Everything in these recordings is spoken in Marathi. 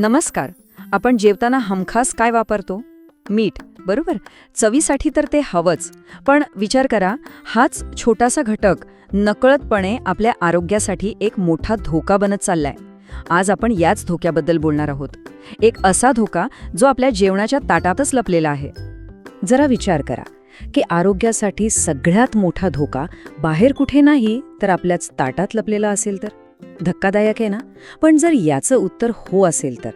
नमस्कार. आपण जेवताना हमखास काय वापरतो? मीठ बरोबर? चवीसाठी तर ते हवंच. पण विचार करा हाच छोटासा घटक नकळतपणे आपल्या आरोग्यासाठी एक मोठा धोका बनत चाललाय. आज आपण याच धोक्याबद्दल बोलणार आहोत. एक असा धोका जो आपल्या जेवणाच्या ताटातच लपलेला आहे. जरा विचार करा की आरोग्यासाठी सगळ्यात मोठा धोका बाहेर कुठे नाही तर आपल्याच ताटात लपलेला असेल तर? धक्कादायक आहे ना? पण जर याचं उत्तर हो असेल तर?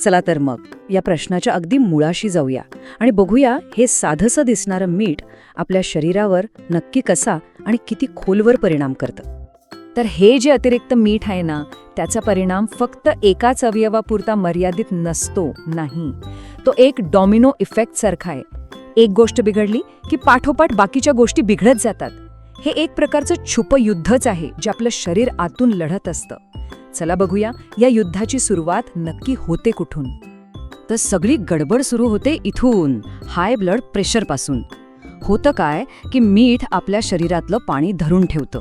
चला तर मग या प्रश्नाच्या अगदी मुळाशी जाऊया आणि बघूया हे साधंसं दिसणारं मीठ आपल्या शरीरावर नक्की कसा आणि किती खोलवर परिणाम करतं. तर हे जे अतिरिक्त मीठ आहे ना त्याचा परिणाम फक्त एकाच अवयवापुरता मर्यादित नसतो नाही. तो एक डॉमिनो इफेक्ट सारखा आहे. एक गोष्ट बिघडली की पाठोपाठ बाकीच्या गोष्टी बिघडत जातात. हे एक प्रकारचं छुप युद्धच आहे जे आपलं शरीर आतून लढत असतं. चला बघूया या युद्धाची सुरुवात नक्की होते कुठून? तर सगळी गडबड सुरू होते इथून हाय ब्लड प्रेशरपासून होतं काय की मीठ आपल्या शरीरातलं पाणी धरून ठेवतं.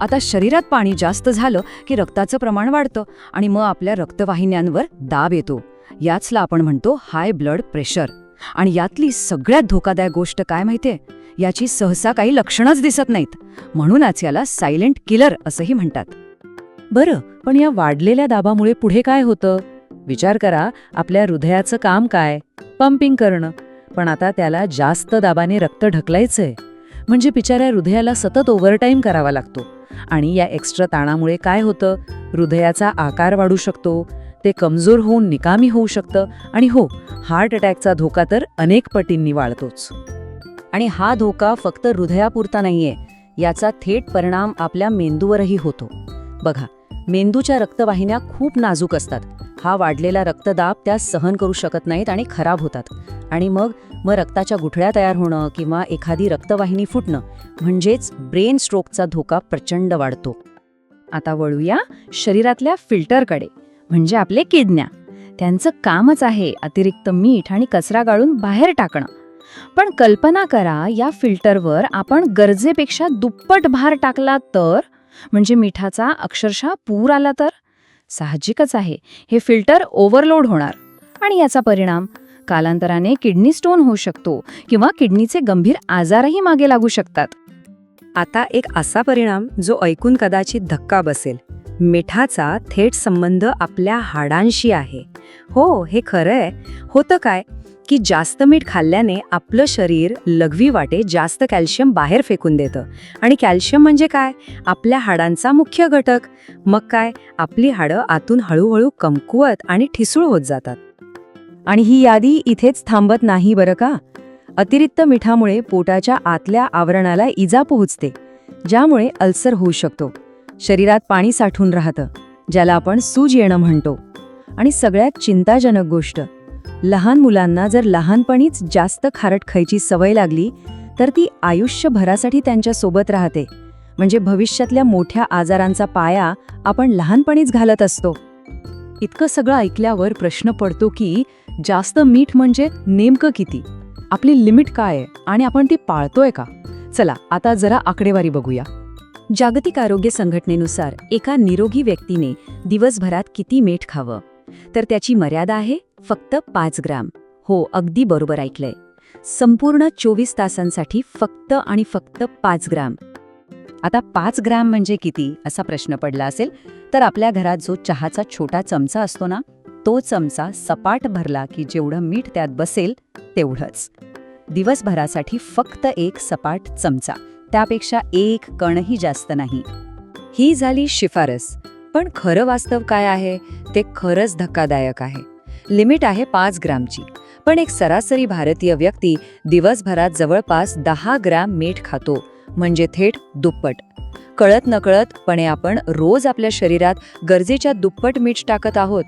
आता शरीरात पाणी जास्त झालं की रक्ताचं प्रमाण वाढतं आणि मग आपल्या रक्तवाहिन्यांवर दाब येतो. याचला आपण म्हणतो हाय ब्लड प्रेशर आणि यातली सगळ्यात धोकादायक गोष्ट काय माहितीये? याची सहसा काही लक्षणच दिसत नाहीत. म्हणूनच याला सायलेंट किलर असंही म्हणतात. बरं पण या वाढलेल्या दाबामुळे पुढे काय होतं? विचार करा आपल्या हृदयाचं काम काय? पंपिंग करणं. पण आता त्याला जास्त दाबाने रक्त ढकलायचंय. म्हणजे बिचाऱ्या हृदयाला सतत ओव्हरटाईम करावा लागतो. आणि या एक्स्ट्रा ताणामुळे काय होतं? हृदयाचा आकार वाढू शकतो. ते कमजोर होऊन निकामी होऊ शकतं. आणि हो हार्ट अटॅकचा धोका तर अनेक पटींनी वाढतोच. आणि हा धोका फक्त हृदयापुरता नाहीये याचा थेट परिणाम आपल्या मेंदूवरही होतो. बघा मेंदूच्या रक्तवाहिन्या खूप नाजूक असतात. हा वाढलेला रक्तदाब त्या सहन करू शकत नाहीत आणि खराब होतात. आणि मग मग रक्ताच्या गुठळ्या तयार होणं किंवा एखादी रक्तवाहिनी फुटणं म्हणजेच ब्रेन स्ट्रोकचा धोका प्रचंड वाढतो. आता वळूया शरीरातल्या फिल्टरकडे म्हणजे आपले किडन्या त्यांचं कामच आहे अतिरिक्त मीठ आणि कचरा गाळून बाहेर टाकणं. पण कल्पना करा या फिल्टरवर आपण गरजेपेक्षा दुप्पट भार टाकला तर? म्हणजे मिठाचा अक्षरशः पूर आला तर? साहजिकच आहे. हे फिल्टर ओव्हरलोड होणार. आणि याचा परिणाम? कालांतराने किडनी स्टोन होऊ शकतो किंवा किडनीचे गंभीर आजारही मागे लागू शकतात. आता एक असा परिणाम जो ऐकून कदाचित धक्का बसेल. मिठाचा थेट संबंध आपल्या हाडांशी आहे. हो हे खरं आहे होतं काय? की जास्त मीठ खाल्ल्याने आपलं शरीर लघवी वाटे जास्त कॅल्शियम बाहेर फेकून देतं. आणि कॅल्शियम म्हणजे काय? आपल्या हाडांचा मुख्य घटक. मग काय? आपली हाडं आतून हळूहळू कमकुवत आणि ठिसूळ होत जातात. आणि ही यादी इथेच थांबत नाही बरं का? अतिरिक्त मिठामुळे पोटाच्या आतल्या आवरणाला इजा पोहोचते ज्यामुळे अल्सर होऊ शकतो. शरीरात पाणी साठून राहतं ज्याला आपण सूज येणं म्हणतो. आणि सगळ्यात चिंताजनक गोष्ट लहान मुलांना जर लहानपणीच जास्त खारट खायची सवय लागली तर ती आयुष्यभरासाठी त्यांच्यासोबत राहते. म्हणजे भविष्यातल्या मोठ्या आजारांचा पाया आपण लहानपणीच घालत असतो. इतकं सगळं ऐकल्यावर प्रश्न पडतो की जास्त मीठ म्हणजे नेमकं किती? आपली लिमिट काय आहे? आणि आपण ती पाळतोय का? चला आता जरा आकडेवारी बघूया. जागतिक आरोग्य संघटनेनुसार एका निरोगी व्यक्तीने दिवसभरात किती मीठ खावं? तर त्याची मर्यादा आहे फक्त पाच ग्राम. हो अगदी बरोबर ऐकलंय. संपूर्ण चोवीस तासांसाठी फक्त आणि फक्त पाच ग्राम. आता पाच ग्राम म्हणजे किती? असा प्रश्न पडला असेल तर आपल्या घरात जो चहाचा छोटा चमचा असतो ना तो चमचा सपाट भरला की जेवढं मीठ त्यात बसेल तेवढंच. दिवसभरासाठी फक्त एक सपाट चमचा त्यापेक्षा एक कणही जास्त नाही. ही झाली शिफारस. पण खरं वास्तव काय आहे? ते खरंच धक्कादायक आहे. लिमिट आहे पाच ग्रामची. पण एक सरासरी भारतीय व्यक्ती दिवसभरात जवळपास दहा ग्रॅम मीठ खातो म्हणजे थेट दुप्पट. कळत नकळतपणे आपण रोज आपल्या शरीरात गरजेच्या दुप्पट मीठ टाकत आहोत.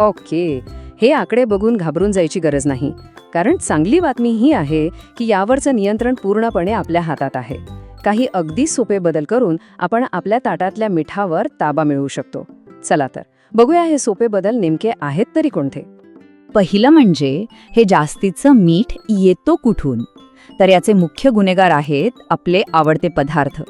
ओके हे आकडे बघून घाबरून जायची गरज नाही. कारण चांगली बातमी ही आहे की यावरचं नियंत्रण पूर्णपणे आपल्या हातात आहे. काही अगदी सोपे बदल करून आपण आपल्या ताटातल्या मिठावर ताबा मिळवू शकतो. चला तर. बघूया हे सोपे बदल नेमके आहेत तरी कोणते. पहिलं म्हणजे हे जास्तीचं मीठ येतो कुठून? तर याचे मुख्य गुन्हेगार आहेत आपले आवडते पदार्थ.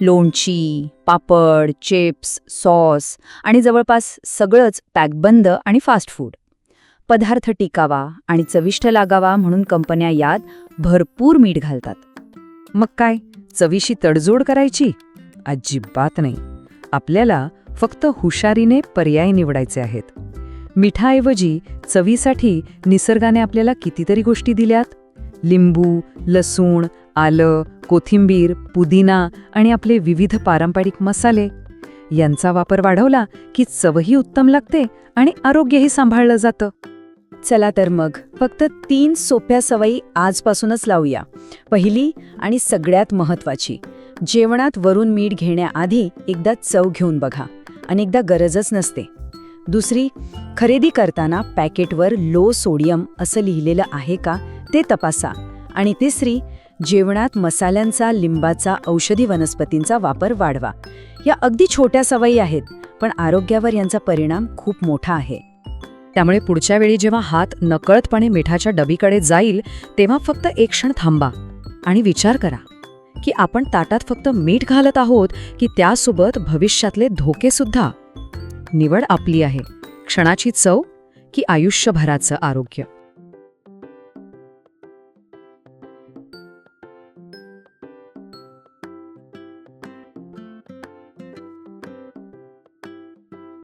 लोणची पापड चिप्स सॉस आणि जवळपास सगळंच पॅकबंद आणि फास्ट फूड. पदार्थ टिकावा आणि चविष्ट लागावा म्हणून कंपन्या यात भरपूर मीठ घालतात. मग काय? चवीशी तडजोड करायची? अजिबात नाही. आपल्याला फक्त हुशारीने पर्याय निवडायचे आहेत. मिठाऐवजी चवीसाठी निसर्गाने आपल्याला कितीतरी गोष्टी दिल्यात. लिंबू लसूण आलं कोथिंबीर पुदिना आणि आपले विविध पारंपरिक मसाले. यांचा वापर वाढवला की चवही उत्तम लागते आणि आरोग्यही सांभाळलं जातं. चला तर मग फक्त तीन सोप्या सवयी आजपासूनच लावूया. पहिली आणि सगळ्यात महत्वाची जेवणात वरून मीठ घेण्याआधी एकदा चव घेऊन बघा. अनेकदा गरजच नसते. दुसरी खरेदी करताना पॅकेटवर लो सोडियम असं लिहिलेलं आहे का ते तपासा. आणि तिसरी जेवणात मसाल्यांचा लिंबाचा औषधी वनस्पतींचा वापर वाढवा. या अगदी छोट्या सवयी आहेत पण आरोग्यावर यांचा परिणाम खूप मोठा आहे. त्यामुळे पुढच्या वेळी जेव्हा हात नकळतपणे मिठाच्या डबीकडे जाईल तेव्हा फक्त एक क्षण थांबा आणि विचार करा. की आपण ताटात फक्त मीठ घालत आहोत की त्यासोबत भविष्यातले धोके सुद्धा. निवड आपली आहे. क्षणाची चव की आयुष्यभराचं आरोग्य.